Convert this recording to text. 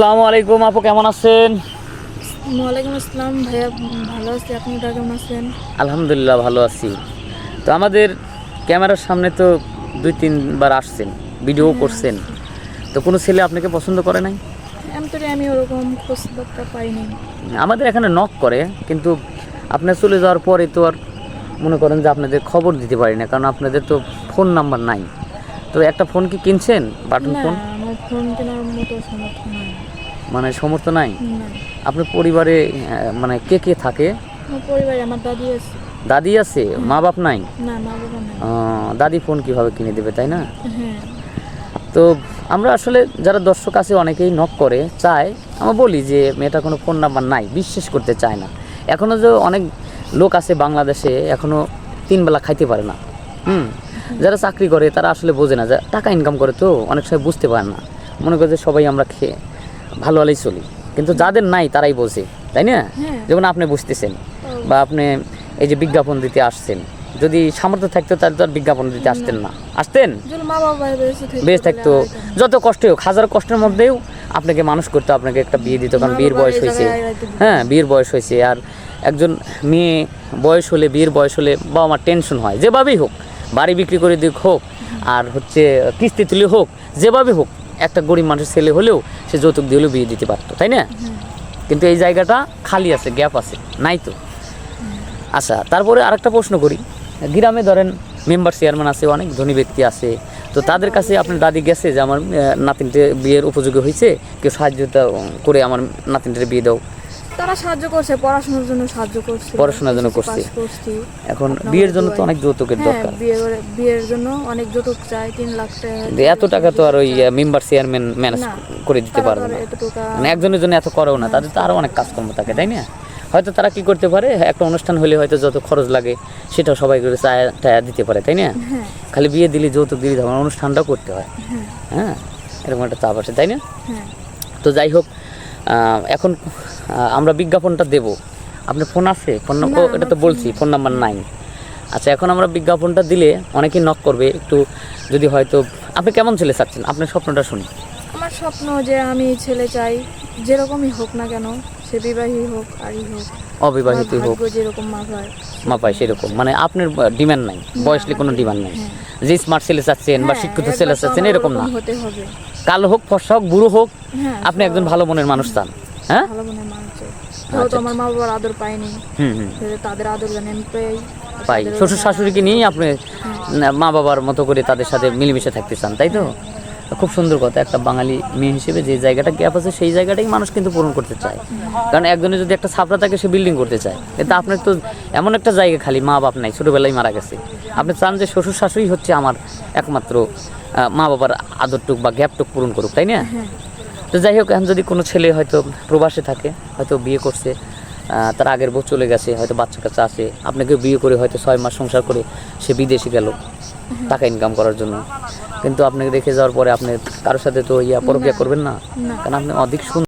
আসসালামু আলাইকুম আপু কেমন আছেন? ওয়ালাইকুম আসসালাম ভাইয়া ভালো আছি। আপনি কেমন আছেন? আলহামদুলিল্লাহ ভালো আছি। তো আমাদের ক্যামেরার সামনে তো দুই তিনবার আসছেন ভিডিও করছেন। তো কোনো ছেলে আপনাকে পছন্দ করে নাই? আমি ওরকম খোঁজ বার্তা পাইনি। আমাদের এখানে নক করে কিন্তু আপনার চলে যাওয়ার পরে তো আর মনে করেন যে আপনাদের খবর দিতে পারি না কারণ আপনাদের তো ফোন নাম্বার নাই। তো একটা ফোন কি কিনছেন? বাটন ফোন ফোন কেনার মতো সমর্থ নাই। মানে সমর্থ নাই? আপনার পরিবারে মানে কে কে থাকে? পরিবারে আমার দাদি আছে। দাদি আছে? মা বাপ নাই? দাদি ফোন কীভাবে কিনে দেবে তাই না? হ্যাঁ। তো আমরা আসলে যারা দর্শক আছে অনেকেই নক করে চায়। আমরা বলি যে মেয়েটা কোনো ফোন নাম্বার নাই বিশ্বাস করতে চায় না। এখনও যে অনেক লোক আছে বাংলাদেশে এখনও তিন বেলা খাইতে পারে না। হুম? যারা চাকরি করে তারা আসলে বোঝে না যে টাকা ইনকাম করে তো অনেক সময় বুঝতে পারে না। মনে করে যে সবাই আমরা খেয়ে ভালো ভালোই চলি। কিন্তু যাদের নাই তারাই বোঝে তাই না? হ্যাঁ। যেমন আপনি বুঝতেছেন বা আপনি এই যে বিজ্ঞাপন দিতে আসছেন যদি সামর্থ্য থাকতো তাহলে তো আর বিজ্ঞাপন দিতে আসতেন না। আসতেন? বেশ থাকতো যত কষ্ট হোক হাজার কষ্টের মধ্যেও আপনাকে মানুষ করতে আপনাকে একটা বিয়ে দিত কারণ বিয়ের বয়স হয়েছে। হ্যাঁ বিয়ের বয়স হয়েছে। আর একজন মেয়ে বয়স হলে বিয়ের বয়স হলে বাবা মার টেনশন হয়। যেভাবেই হোক বাড়ি বিক্রি করে দিক হোক আর হচ্ছে কিস্তি তুলে হোক যেভাবে হোক একটা গরিব মানুষের ছেলে হলেও সে যৌতুক দিয়ে বিয়ে দিতে পারতো, তাই না? কিন্তু এই জায়গাটা খালি আছে, গ্যাপ আছে, নাই তো। আচ্ছা তারপরে আরেকটা প্রশ্ন করি। গ্রামে ধরেন মেম্বার, চেয়ারম্যান আছে, অনেক ধনী ব্যক্তি আছে। তো তাদের কাছে আপনি দাদি গেছে যে আমার নাতিনটে বিয়ের উপযোগী হয়েছে, কেউ সাহায্যতা করে আমার নাতিনটার বিয়ে দাও। তারা সাহায্য করছে পড়াশোনার জন্য সাহায্য করছে পড়াশোনার জন্য করছে। এখন বিয়ের জন্য তো অনেক যৌতুকের হ্যাঁ দরকার। বিয়ের বিয়ের জন্য অনেক যৌতুক চাই তিন লাখ টাকা এত টাকা তো আর ওই মেম্বার চেয়ারম্যান ম্যানেজ করে দিতে পারবে না। মানে একজনের জন্য এত করেও না তাদের তো আরও অনেক কাজকর্ম থাকে তাই না? হয়তো তারা কি করতে পারে একটা অনুষ্ঠান হলে হয়তো যত খরচ লাগে সেটাও সবাই করে চায়া টায়া দিতে পারে তাই না? হ্যাঁ। খালি বিয়ে দিলে যৌতুক দিলে তখন অনুষ্ঠানটাও করতে হয়। হ্যাঁ এরকম একটা চাপ আছে তাই না? হ্যাঁ। তো যাই হোক আহ, এখন আমরা বিজ্ঞাপনটা দেব। আপনার ফোন আছে? ফোন নম্বর এটা তো বলছি ফোন নাম্বার নাই আচ্ছা এখন আমরা বিজ্ঞাপনটা দিলে অনেকেই নক করবে একটু যদি হয়তো আপনি কেমন ছেলে চাচ্ছেন? আপনার স্বপ্নটা শুনি আমার স্বপ্ন যে আমি ছেলে চাই যেরকমই হোক না কেন সে বিবাহী হোক আরই হোক অবিবাহিত হোক। যেরকম মা হয় মা পাই সেরকম। মানে আপনার ডিমান্ড নাই। বয়সলি কোনো ডিমান্ড নাই। যে স্মার্ট ছেলে চাচ্ছেন বা হ্যাঁ, শিক্ষিত ছেলে চাচ্ছেন এরকম না। হতে হবে। কালো হোক ফর্সা হোক বুড়ো হোক হ্যাঁ আপনি একজন ভালো মনের মানুষ চান। হ্যাঁ? ভালো মনে মানুষ চাই যেহেতু আমার মা বাবার আদর পাইনি হুম হুম। তাদের আদর জানি আমি পাই পাই। শ্বশুর শাশুড়িকে নিয়েই আপনি মা বাবার মতো করে তাদের সাথে মিলেমিশে থাকতে চান তাই তো? খুব সুন্দর কথা। একটা বাঙালি মেয়ে হিসেবে যে জায়গাটা গ্যাপ আছে সেই জায়গাটাই মানুষ কিন্তু পূরণ করতে চায়। কারণ একজনের যদি একটা ছাপড়া থাকে সে বিল্ডিং করতে চায়। কিন্তু আপনার তো এমন একটা জায়গা খালি মা বাপ নাই ছোটোবেলায় মারা গেছে। আপনি চান যে শ্বশুর শাশুড়ি হচ্ছে আমার একমাত্র মা বাবার আদরটুক বা গ্যাপটুক পূরণ করুক তাই না? তো যাই হোক এখন যদি কোনো ছেলে হয়তো প্রবাসে থাকে হয়তো বিয়ে করছে তার আগের বউ চলে গেছে হয়তো বাচ্চা কাচ্চা আছে আপনাকে বিয়ে করে হয়তো ছয় মাস সংসার করে সে বিদেশে গেল টাকা ইনকাম করার জন্য কিন্তু আপনাকে রেখে যাওয়ার পরে আপনি কারোর সাথে তো ইয়া পরকিয়া করবেন না না। কারণ আপনি অধিক সুন্দর